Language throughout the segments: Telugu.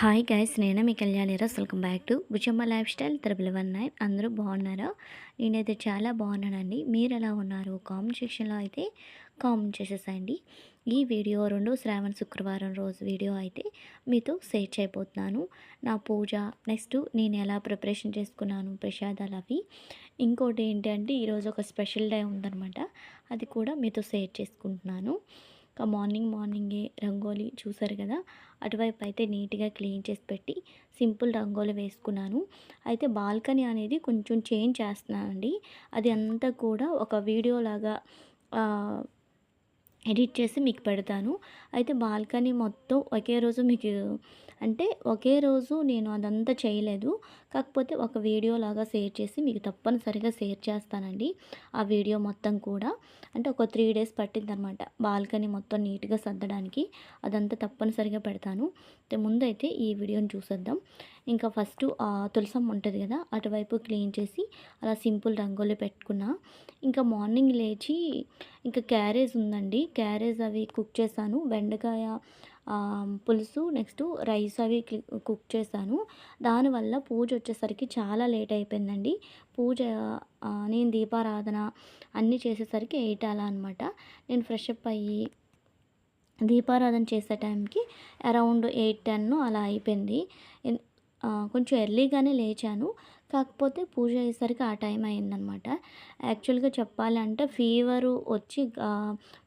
హాయ్ గైస్ నేను మీ Kalyaniraj welcome back to Buchamma life style. Triple one nine. అందరూ బాగున్నారా? నేనైతే చాలా బాగున్నానండి. మీరు ఎలా ఉన్నారు? కామెంట్ సెక్షన్లో అయితే కామెంట్ చేసేసండి ఈ వీడియో రెండు శ్రావణ శుక్రవారం రోజు వీడియో అయితే మీతో షేర్ చేయబోతున్నాను. నా పూజ నెక్స్ట్ నేను ఎలా ప్రిపరేషన్ చేసుకున్నాను ప్రసాదాలు అవి. ఇంకోటి ఏంటంటే ఈరోజు ఒక స్పెషల్ డే ఉందన్నమాట. అది కూడా మీతో షేర్ చేసుకుంటున్నాను. ఇంకా మార్నింగ్ మార్నింగే రంగోలీ చూసారు కదా? అటువైపు అయితే నీట్గా క్లీన్ చేసి పెట్టి సింపుల్ రంగోలి వేసుకున్నాను. అయితే బాల్కనీ అనేది కొంచెం చేంజ్ చేస్తున్నానండి. అది అంతా కూడా ఒక వీడియో లాగా ఎడిట్ చేసి మీకు పెడతాను. అయితే బాల్కనీ మొత్తం ఒకే రోజు మీకు అంటే ఒకే రోజు నేను అదంతా చేయలేదు. కాకపోతే ఒక వీడియో లాగా షేర్ చేసి మీకు తప్పనిసరిగా షేర్ చేస్తానండి. ఆ వీడియో మొత్తం కూడా. అంటే ఒక త్రీ డేస్ పట్టింది అనమాట బాల్కనీ మొత్తం నీట్గా సర్దడానికి. అదంతా తప్పనిసరిగా పెడతాను. అయితే ముందైతే ఈ వీడియోని చూసేద్దాం. ఇంకా ఫస్ట్ తులసమ్మ ఉంటుంది కదా అటువైపు క్లీన్ చేసి అలా సింపుల్ రంగులు పెట్టుకున్నా. ఇంకా మార్నింగ్ లేచి ఇంకా క్యారేజ్ ఉందండి. క్యారేజ్ అవి కుక్ చేశాను. బెండకాయ పులుసు నెక్స్ట్ రైస్ అవి కుక్ చేశాను. దానివల్ల పూజ వచ్చేసరికి చాలా లేట్ అయిపోయిందండి. పూజ నేను దీపారాధన అన్నీ చేసేసరికి ఎయిట్ అలా అనమాట నేను ఫ్రెష్ అప్ అయ్యి దీపారాధన చేసే టైంకి అరౌండ్ ఎయిట్ టెన్ అలా అయిపోయింది. కొంచెం ఎర్లీగానే లేచాను. కాకపోతే పూజ అయ్యేసరికి ఆ టైం అయిందనమాట యాక్చువల్గా చెప్పాలంటే ఫీవరు వచ్చి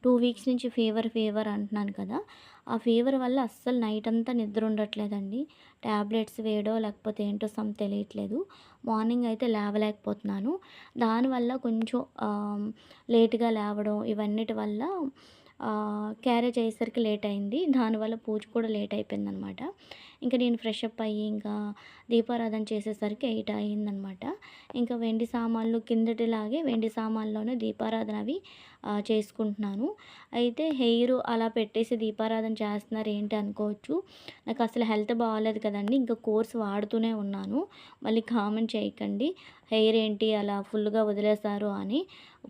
టూ వీక్స్ నుంచి ఫీవర్ ఫీవర్ అంటున్నాను కదా. ఆ ఫీవర్ వల్ల అస్సలు నైట్ అంతా నిద్ర ఉండట్లేదండి. ట్యాబ్లెట్స్ వేయడో లేకపోతే ఏంటో సమ్ తెలియట్లేదు. మార్నింగ్ అయితే లేవలేకపోతున్నాను. దానివల్ల కొంచెం లేట్గా లేవడం ఇవన్నిటి వల్ల క్యారేజ్ అయ్యేసరికి లేట్ అయింది. దానివల్ల పూజ కూడా లేట్ అయిపోయింది అనమాట ఇంకా నేను ఫ్రెష్ అప్ అయ్యి ఇంకా దీపారాధన చేసేసరికి ఎయిట్ అయ్యిందనమాట. ఇంకా వెండి సామాన్లు కిందటిలాగే వెండి సామాన్లోనే దీపారాధన అవి చేసుకుంటున్నాను. అయితే హెయిర్ అలా పెట్టేసి దీపారాధన చేస్తున్నారు ఏంటి అనుకోవచ్చు. నాకు అసలు హెల్త్ బాగాలేదు కదండి ఇంకా కోర్స్ వాడుతూనే ఉన్నాను. మళ్ళీ కామెంట్ చేయకండి హెయిర్ ఏంటి అలా ఫుల్గా వదిలేశారు అని.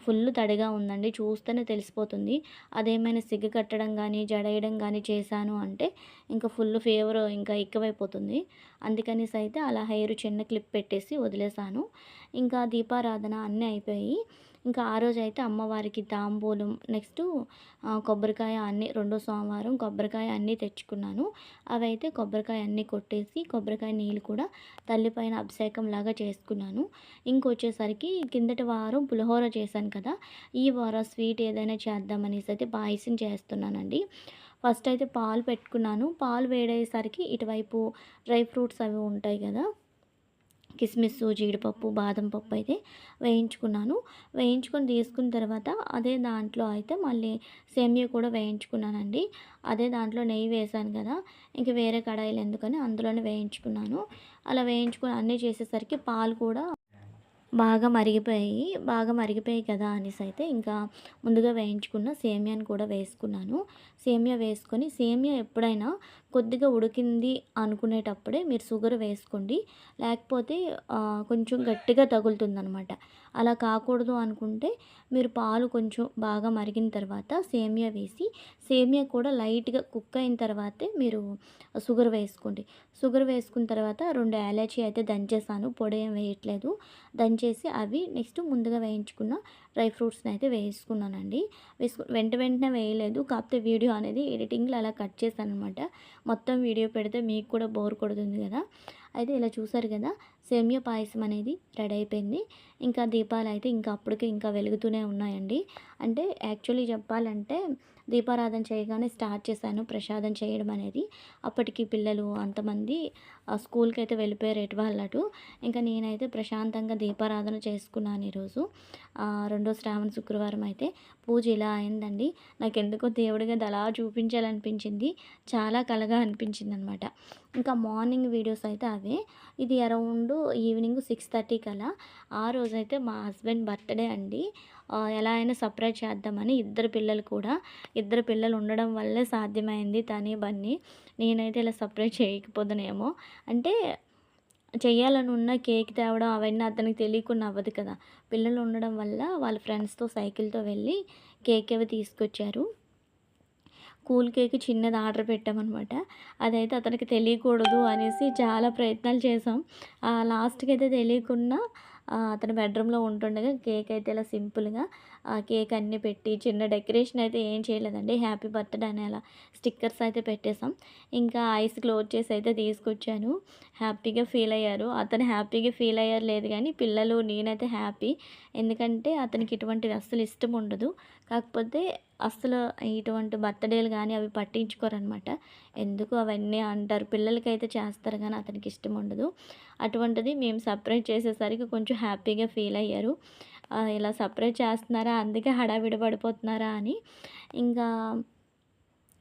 ఫుల్ తడిగా ఉందండి చూస్తేనే తెలిసిపోతుంది. అదేమైనా సిగ్గు కట్టడం కానీ జడేయడం కానీ చేశాను అంటే ఇంకా ఫుల్ ఫీవర్ ఇంకా ఎక్కువైపోతుంది. అందుకనేసి అయితే అలా హెయిర్ చిన్న క్లిప్ పెట్టేసి వదిలేశాను. ఇంకా దీపారాధన అన్నీ అయిపోయి ఇంకా ఆ రోజు అయితే అమ్మవారికి తాంబూలం నెక్స్ట్ కొబ్బరికాయ అన్నీ రెండో సోమవారం కొబ్బరికాయ అన్నీ తెచ్చుకున్నాను. అవి అయితే కొబ్బరికాయ అన్నీ కొట్టేసి కొబ్బరికాయ నీళ్ళు కూడా తల్లిపైన అభిషేకం లాగా చేసుకున్నాను. ఇంకొచ్చేసరికి కిందటి వారం పులిహోర చేశాను కదా ఈ వారం స్వీట్ ఏదైనా చేద్దామనేసి అయితే పాయసం చేస్తున్నానండి. ఫస్ట్ అయితే పాలు పెట్టుకున్నాను. పాలు వేడయ్యేసరికి ఇటువైపు డ్రై ఫ్రూట్స్ అవి ఉంటాయి కదా కిస్మిస్ జీడిపప్పు బాదం పప్పు అయితే వేయించుకున్నాను. వేయించుకొని తీసుకున్న తర్వాత అదే దాంట్లో అయితే మళ్ళీ సేమియా కూడా వేయించుకున్నానండి. అదే దాంట్లో నెయ్యి వేసాను కదా ఇంక వేరే కడాయిలు ఎందుకని అందులోనే వేయించుకున్నాను. అలా వేయించుకుని అన్నీ చేసేసరికి పాలు కూడా బాగా మరిగిపోయాయి. బాగా మరిగిపోయాయి కదా అనేసి అయితే ఇంకా ముందుగా వేయించుకున్న సేమియాని కూడా వేసుకున్నాను. సేమియా వేసుకొని సేమియా ఎప్పుడైనా కొద్దిగా ఉడికింది అనుకునేటప్పుడే మీరు షుగర్ వేసుకోండి. లేకపోతే కొంచెం గట్టిగా తగులుతుందనమాట. అలా కాకూడదు అనుకుంటే మీరు పాలు కొంచెం బాగా మరిగిన తర్వాత సేమియా వేసి సేమియా కూడా లైట్గా కుక్ అయిన తర్వాతే మీరు షుగర్ వేసుకోండి. షుగర్ వేసుకున్న తర్వాత రెండు యాలచీ అయితే దంచేసాను పొడి ఏం వేయట్లేదు. దంచేసి అవి నెక్స్ట్ ముందుగా వేయించుకున్న డ్రై ఫ్రూట్స్ని అయితే వేసుకున్నానండి. వేసుకు వెంట వెంటనే వేయలేదు. కాకపోతే వీడియో అనేది ఎడిటింగ్లో అలా కట్ చేశాను అనమాట మొత్తం వీడియో పెడితే మీకు కూడా బోర్ కొడుతుంది కదా. అయితే ఇలా చూసారు కదా సేమియా పాయసం అనేది రెడీ అయిపోయింది. ఇంకా దీపాలు అయితే ఇంకా అప్పటికే ఇంకా వెలుగుతూనే ఉన్నాయండి. అంటే యాక్చువల్లీ చెప్పాలంటే దీపారాధన చేయగానే స్టార్ట్ చేశాను ప్రసాదం చేయడం అనేది. అప్పటికి పిల్లలు అంతమంది స్కూల్కి అయితే వెళ్ళిపోయారు ఎటు వాళ్ళటు. ఇంకా నేనైతే ప్రశాంతంగా దీపారాధన చేసుకున్నాను ఈరోజు. రెండో శ్రావణ శుక్రవారం అయితే పూజ ఇలా అయిందండి. నాకు ఎందుకో దేవుడిగా అది అలా చూపించాలనిపించింది. చాలా కలగా అనిపించింది అనమాట ఇంకా మార్నింగ్ వీడియోస్ అయితే అవే. ఇది అరౌండ్ ఈవినింగ్ సిక్స్ థర్టీకి అలా ఆ రోజైతే మా హస్బెండ్ బర్త్డే అండి. ఎలా అయినా సర్ప్రైజ్ చేద్దామని ఇద్దరు పిల్లలు కూడా ఇద్దరు పిల్లలు ఉండడం వల్లే సాధ్యమైంది తని బన్నీ. నేనైతే ఇలా సర్ప్రైజ్ చేయకపోదునేమో. అంటే చెయ్యాలని ఉన్న కేక్ తేవడం అవన్నీ అతనికి తెలియకుండా అవ్వదు కదా. పిల్లలు ఉండడం వల్ల వాళ్ళ ఫ్రెండ్స్తో సైకిల్తో వెళ్ళి కేక్ అవి తీసుకొచ్చారు. కూల్ కేక్ చిన్నది ఆర్డర్ పెట్టామనమాట. అదైతే అతనికి తెలియకూడదు అనేసి చాలా ప్రయత్నాలు చేసాం లాస్ట్కి అయితే తెలియకుండా అతని బెడ్రూమ్లో ఉంటుండగా కేక్ అయితే ఇలా సింపుల్గా కేక్ అన్నీ పెట్టి చిన్న డెకరేషన్ అయితే ఏం చేయలేదండి. హ్యాపీ బర్త్డే అని అలా స్టిక్కర్స్ అయితే పెట్టేసాం ఇంకా ఐస్ క్లోజ్ చేసి అయితే తీసుకొచ్చాను. హ్యాపీగా ఫీల్ అయ్యారు. అతను హ్యాపీగా ఫీల్ అయ్యారు లేదు కానీ పిల్లలు నేనైతే హ్యాపీ. ఎందుకంటే అతనికి ఇటువంటివి అస్సలు ఇష్టం ఉండదు. కాకపోతే అసలు ఇటువంటి బర్త్డేలు కానీ అవి పట్టించుకోరనమాట. ఎందుకు అవన్నీ అంటారు. పిల్లలకైతే చేస్తారు కానీ అతనికి ఇష్టం ఉండదు. అటువంటిది మేము సపరేట్ చేసేసరికి కొంచెం హ్యాపీగా ఫీల్ అయ్యారు. ఇలా సపరేట్ చేస్తున్నారా అందుకే హడావిడి పడిపోతున్నారా అని. ఇంకా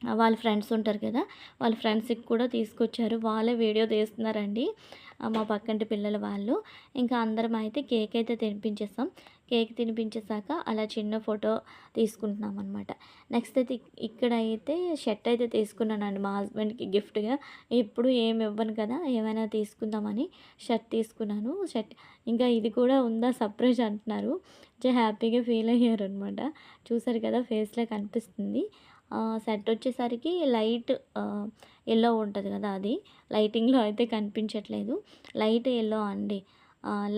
వాళ్ళ ఫ్రెండ్స్ ఉంటారు కదా వాళ్ళ ఫ్రెండ్స్కి కూడా తీసుకొచ్చారు. వాళ్ళే వీడియో తీస్తున్నారండి. మా పక్కంటి పిల్లల వాళ్ళు. ఇంకా అందరం అయితే కేక్ అయితే తినిపించేస్తాం కేక్ తినిపించేసాక అలా చిన్న ఫోటో తీసుకుంటున్నాం అనమాట నెక్స్ట్ అయితే ఇక్కడ అయితే షర్ట్ అయితే తీసుకున్నానండి మా హస్బెండ్కి గిఫ్ట్గా. ఎప్పుడు ఏమి ఇవ్వను కదా ఏమైనా తీసుకుందామని షర్ట్ తీసుకున్నాను. షర్ట్ ఇంకా ఇది కూడా ఉందా సర్ప్రైజ్ అంటున్నారు. హ్యాపీగా ఫీల్ అయ్యారు అనమాట చూసారు కదా ఫేస్లో కనిపిస్తుంది. సెట్ వచ్చేసరికి లైట్ ఎల్లో ఉంటుంది కదా అది. లైటింగ్లో అయితే కనిపించట్లేదు. లైట్ ఎల్లో అండి.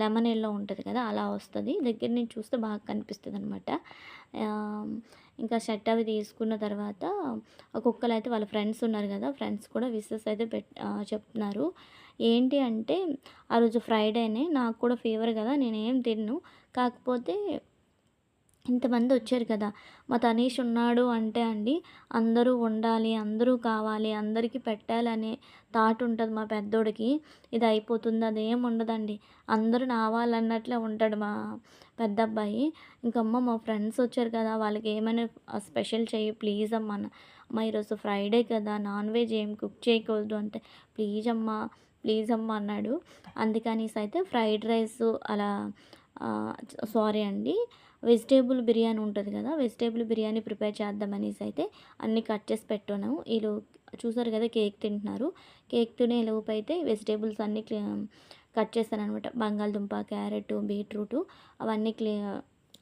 లెమన్ ఎల్లో ఉంటుంది కదా అలా వస్తుంది. దగ్గర నుంచి చూస్తే బాగా కనిపిస్తుంది అనమాట ఇంకా షర్ట్ అవి తీసుకున్న తర్వాత ఒక్కొక్కరు అయితే వాళ్ళ ఫ్రెండ్స్ ఉన్నారు కదా ఫ్రెండ్స్ కూడా విసెస్ అయితే పెట్ చెప్తున్నారు. ఏంటి అంటే ఆ రోజు ఫ్రైడేనే నాకు కూడా ఫీవర్ కదా నేనేం తిన్ను. కాకపోతే ఇంతమంది వచ్చారు కదా. మా తనీష్ ఉన్నాడు అంటే అండి అందరూ ఉండాలి అందరూ కావాలి అందరికీ పెట్టాలనే థాట్ ఉంటుంది మా పెద్దోడికి. ఇది అయిపోతుంది అదేం ఉండదండి. అందరూ నావాలన్నట్లే ఉంటాడు మా పెద్ద అబ్బాయి ఇంకమ్మ మా ఫ్రెండ్స్ వచ్చారు కదా వాళ్ళకి ఏమైనా స్పెషల్ చెయ్యి ప్లీజ్ అమ్మ అమ్మ ఈరోజు ఫ్రైడే కదా నాన్ వెజ్ ఏం కుక్ చేయకూడదు అంటే ప్లీజ్ అమ్మ ప్లీజ్ అమ్మ అన్నాడు. అందుకనేసి అయితే ఫ్రైడ్ రైస్ అలా సారీ అండి. వెజిటేబుల్ బిర్యానీ ఉంటుంది కదా వెజిటేబుల్ బిర్యానీ ప్రిపేర్ చేద్దామనేసి అయితే అన్నీ కట్ చేసి పెట్టున్నాము ఈలో చూసారు కదా కేక్ తింటున్నారు. కేక్ తినే లోపు అయితే వెజిటేబుల్స్ అన్నీ కట్ చేస్తాను అనమాట బంగాళదుంప క్యారెట్ బీట్రూట్ అవన్నీ క్లీ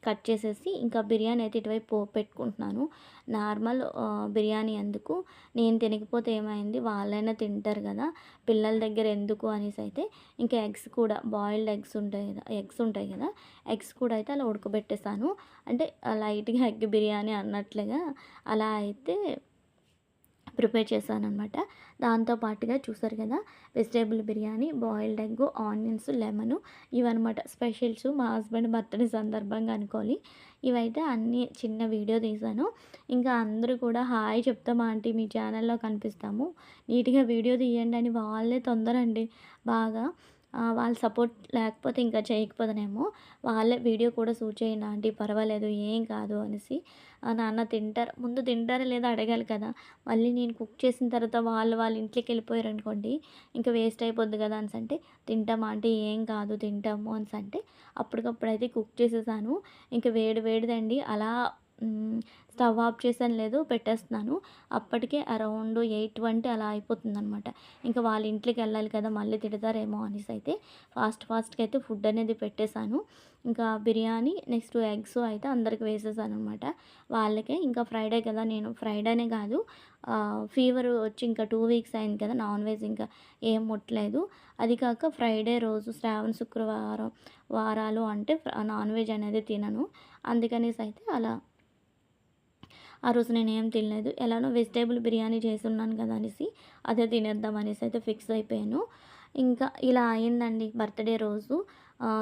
కట్ చేసేసి ఇంకా బిర్యానీ అయితే ఇటువైపు పోపు పెట్టుకుంటున్నాను. నార్మల్ బిర్యానీ ఎందుకు నేను తినకపోతే ఏమైంది? వాళ్ళైనా తింటారు కదా. పిల్లల దగ్గర ఎందుకు అనేసి అయితే ఇంకా ఎగ్స్ కూడా బాయిల్డ్ ఎగ్స్ ఉంటాయి కదా ఎగ్స్ ఉంటాయి కదా ఎగ్స్ కూడా అయితే అలా ఉడకబెట్టేసాను అంటే లైట్గా ఎగ్ బిర్యానీ అన్నట్లుగా అలా అయితే ప్రిపేర్ చేశాను అనమాట దాంతోపాటుగా చూసారు కదా vegetable biryani boiled egg onions lemon ఇవన్నమాట. స్పెషల్స్ మా హస్బెండ్ బర్త్డే సందర్భంగా అనుకోవాలి. ఇవైతే అన్నీ చిన్న వీడియో తీశాను. ఇంకా అందరూ కూడా హాయ్ చెప్తాం ఆంటీ మీ ఛానల్లో కనిపిస్తాము. నీట్గా వీడియో తీయండి అని వాళ్ళే తొందరండి. బాగా వాళ్ళ సపోర్ట్ లేకపోతే ఇంకా చేయకపోతేనేమో వాళ్ళే వీడియో కూడా షూట్ చేయండి ఆంటీ పర్వాలేదు ఏం కాదు అనేసి. నాన్న తింటారు. ముందు తింటారా లేదా అడగాలి కదా. మళ్ళీ నేను కుక్ చేసిన తర్వాత వాళ్ళు వాళ్ళ ఇంట్లోకి వెళ్ళిపోయారు అనుకోండి ఇంకా వేస్ట్ అయిపోద్ది కదా అని అంటే తింటామా అంటే ఏం కాదు తింటాము అని అంటే అప్పటికప్పుడు అయితే కుక్ చేసేసాను. ఇంకా వేడి వేడిదండి. అలా స్టవ్ ఆఫ్ చేసాను లేదు పెట్టేస్తున్నాను. అప్పటికే అరౌండ్ ఎయిట్ ట్వంటీ అలా అయిపోతుంది అనమాట ఇంకా వాళ్ళ ఇంట్లోకి వెళ్ళాలి కదా మళ్ళీ తిడతారేమో అనేసి అయితే ఫాస్ట్ ఫాస్ట్గా అయితే ఫుడ్ అనేది పెట్టేశాను. ఇంకా బిర్యానీ నెక్స్ట్ ఎగ్స్ అయితే అందరికి వేసేసాను అనమాట వాళ్ళకే ఇంకా ఫ్రైడే కదా నేను ఫ్రైడేనే కాదు ఫీవర్ వచ్చి ఇంకా టూ వీక్స్ అయింది కదా నాన్ వెజ్ ఇంకా ఏం ముట్టలేదు. అది కాక ఫ్రైడే రోజు శ్రావణ శుక్రవారం వారాలు అంటే నాన్ వెజ్ అనేది తినను. అందుకనేసి అయితే అలా ఆ రోజు నేను ఏం తినలేదు. ఎలానో వెజిటేబుల్ బిర్యానీ చేసి ఉన్నాను కదా అనేసి అదే తినేద్దాం అనేసి అయితే ఫిక్స్ అయిపోయాను. ఇంకా ఇలా అయిందండి బర్త్డే రోజు.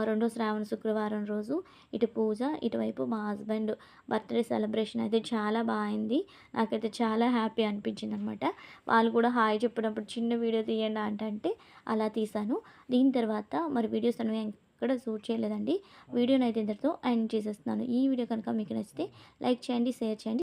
రెండో శ్రావణ శుక్రవారం రోజు ఇటు పూజ ఇటువైపు మా హస్బెండ్ బర్త్డే సెలబ్రేషన్ అయితే చాలా బాగుంది నాకైతే చాలా హ్యాపీ అనిపించింది అనమాట వాళ్ళు కూడా హాయ్ చెప్పినప్పుడు చిన్న వీడియో తీయండి అంటే అలా తీసాను దీని తర్వాత మరి వీడియోస్ అనేవి ఎక్కడ షూట్ చేయలేదండి. వీడియోని అయితే ఇంతటితో ఎండ్ చేసేస్తున్నాను. ఈ వీడియో కనుక మీకు నచ్చితే లైక్ చేయండి షేర్ చేయండి.